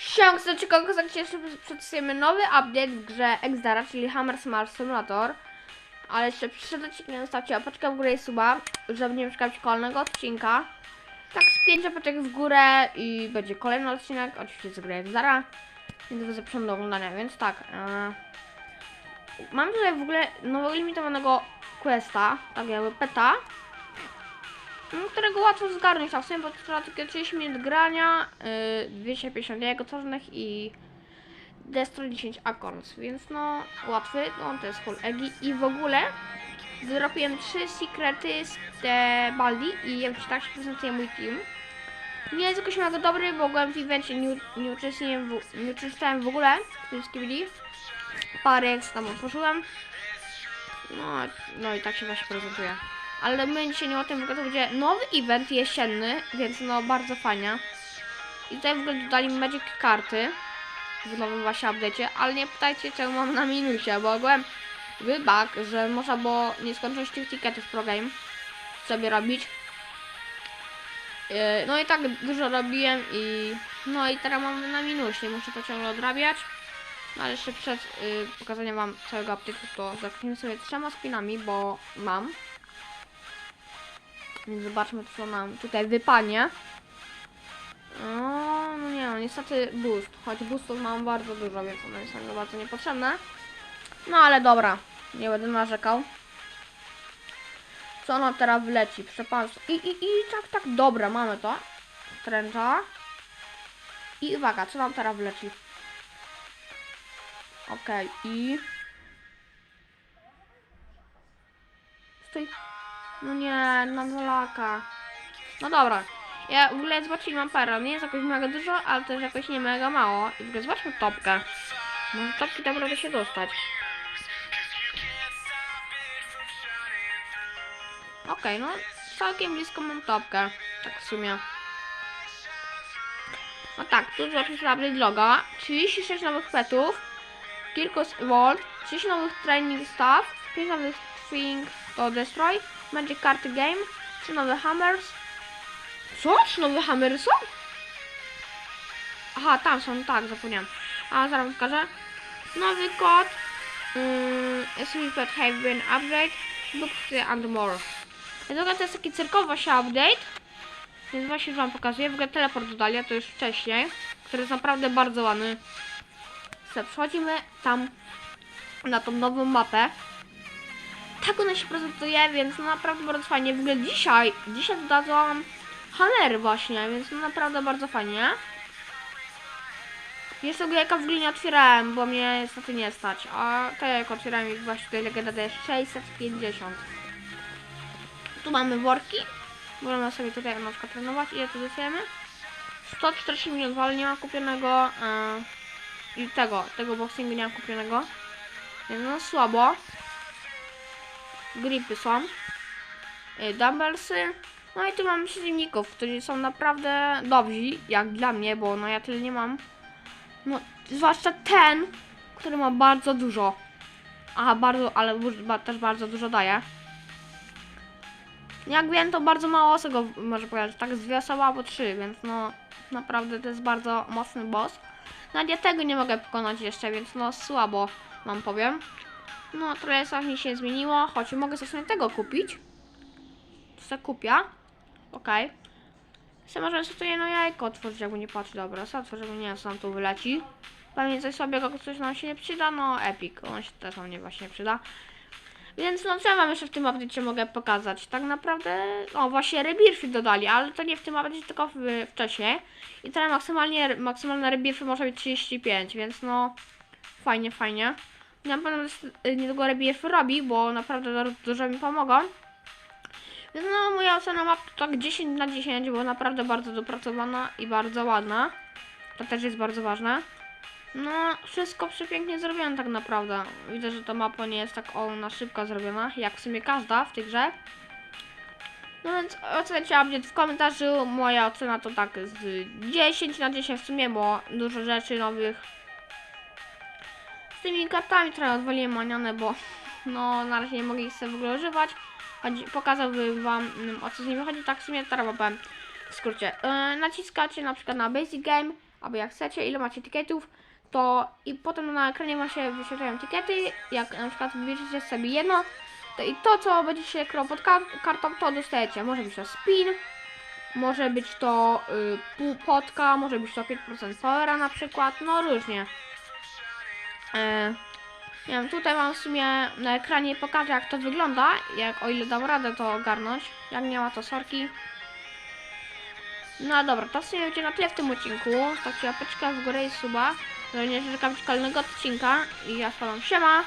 Siąc do kogo jeszcze przedstawiamy nowy update w grze Exdara, czyli Hammer Smart Simulator. Ale jeszcze przed odcinkiem zostawcie opaczkę w górę i suba, żeby nie przegapić kolejnego odcinka. Tak z pięć opaczek w górę i będzie kolejny odcinek, oczywiście z gry Exdara. Więc was zapraszam do oglądania, więc tak. E, mam tutaj w ogóle nowego limitowanego questa, tak jakby peta. Mm, którego łatwo zgarnąć, a w sumie bo trwa tylko 30 minut grania, yy, 250 jego czarnych i Destro 10 Acorns, więc no łatwy, no to jest full Egi i w ogóle zrobiłem 3 sekrety z te Baldi i jak ci tak się prezentuje mój team. Nie jest jakoś mega dobry, bo byłem w evencie, nie, nie, uczestniczyłem w, w ogóle w tym skibidi. Parę tam otworzyłem. No, no i tak się właśnie prezentuje. Ale my dzisiaj nie o tym, tylko to będzie nowy event jesienny, więc no bardzo fajnie. I tutaj w ogóle dodali Magic karty w nowym właśnie update'cie, ale nie pytajcie czemu mam na minusie, bo byłem wybak, że można było nieskończoność tych ticketów pro game sobie robić. Yy, No i tak dużo robiłem i no i teraz mam na minusie, muszę to ciągle odrabiać. No ale jeszcze przed yy, pokazaniem wam całego update'u to zacznijmy sobie trzema spinami, bo mam. Więc zobaczmy co nam tutaj wypanie. O, no nie no, niestety boost. Choć boostów mam bardzo dużo, więc one są mi bardzo niepotrzebne. No ale dobra, nie będę narzekał. Co nam teraz wleci? Przepatrz. I, i, i tak, tak, dobra, mamy to. Tręcza. I uwaga, co nam teraz wleci? Okej, i... Stój. No nie, mam zalaka. No dobra. Ja w ogóle zobaczcie, mam parę. Nie jest jakoś mega dużo, ale też jakoś nie mega mało. I w ogóle zobaczmy topkę. Może topki tam radę się dostać. Okej, no całkiem blisko mam topkę. Tak w sumie. No tak, tu zobaczmy sobie update loga. 36 nowych petów. Kilku Volt. 30 nowych training staff. 5 nowych thing to destroy. Magic karty game. 3 nowe hammers. Co? Trzy nowe hammery są? Aha, tam są, tak, zapomniałam. A zaraz pokażę. Nowy kod. Um, Pet have been upgrade. Books and more. Druga to jest taki cyrkowy się update. Więc właśnie wam pokazuję. W ogóle teleport dodali, to już wcześniej. Który jest naprawdę bardzo ładny. Przechodzimy tam na tą nową mapę. Tak ona się prezentuje, więc no naprawdę bardzo fajnie. W ogóle dzisiaj, dzisiaj dodałam Hammer właśnie, więc no naprawdę bardzo fajnie. Jeszcze jaka w ogóle nie otwierałem, bo mnie niestety nie stać. A te jak otwierałem ich właśnie tutaj legenda to jest 650. Tu mamy worki. Możemy sobie tutaj na przykład trenować. Ile tu dostajemy? 140 milionów, ale nie mam kupionego yy, i tego, tego boxingu nie mam kupionego. Więc no słabo. Gripy są. Yy, dumbbellsy. No i tu mam przeciwników, którzy są naprawdę dobrzy, jak dla mnie, bo no ja tyle nie mam. No, zwłaszcza ten, który ma bardzo dużo. Aha, bardzo, ale też bardzo dużo daje. Jak wiem, to bardzo mało osób go może powiedzieć, tak z dwie osoby albo trzy, więc no naprawdę to jest bardzo mocny boss. Nawet ja tego nie mogę pokonać jeszcze, więc no słabo wam powiem. No trochę strasznie się zmieniło, choć mogę sobie tego kupić. To se kupia. Okej. Okay. Sobie możemy sobie tutaj no jajko otworzyć, jakby nie patrzeć. Dobra, sobie otworzymy, nie wiem, co nam tu wyleci. Pewnie coś sobie, coś nam się nie przyda, no epic, on się też nam nie właśnie przyda. Więc no co ja wam jeszcze w tym update'cie mogę pokazać? Tak naprawdę, o właśnie rebirfy dodali, ale to nie w tym update'cie, tylko w, wcześniej. I teraz maksymalnie, maksymalne rebirfy może być 35, więc no fajnie, fajnie. Na pewno niedługo rebirfy robi, bo naprawdę dużo mi pomogą. Więc no moja ocena to tak 10 na 10, bo naprawdę bardzo dopracowana i bardzo ładna. To też jest bardzo ważne. No, wszystko przepięknie zrobione tak naprawdę. Widzę, że ta mapa nie jest tak o, na szybko zrobiona, jak w sumie każda w tej grze. No więc ocencie update w komentarzu. Moja ocena to tak z 10 na 10 w sumie, bo dużo rzeczy nowych. Z tymi kartami trochę odwaliłem maniane, bo no na razie nie mogę ich sobie w ogóle używać. Chodzi, pokazałbym wam mm, o co z nimi chodzi. Tak w sumie powiem. w skrócie, yy, naciskacie na przykład na Basic Game, albo jak chcecie, ile macie etykietów, to i potem na ekranie ma się wyświetlają etykiety, jak na przykład wybierzecie sobie jedno, to i to, co będzie się krało pod kar kartą, to dostajecie. Może być to spin, może być to y, potka, może być to 5% powera na przykład, no różnie. E, nie wiem, tutaj mam w sumie na ekranie pokażę jak to wygląda, jak o ile dam radę to ogarnąć. Jak nie ma to sorki. No dobra, to w sumie będzie na tyle w tym odcinku. Stawcie łapeczkę w górę i suba, żeby nie czekać kolejnego odcinka. I ja z panem siema.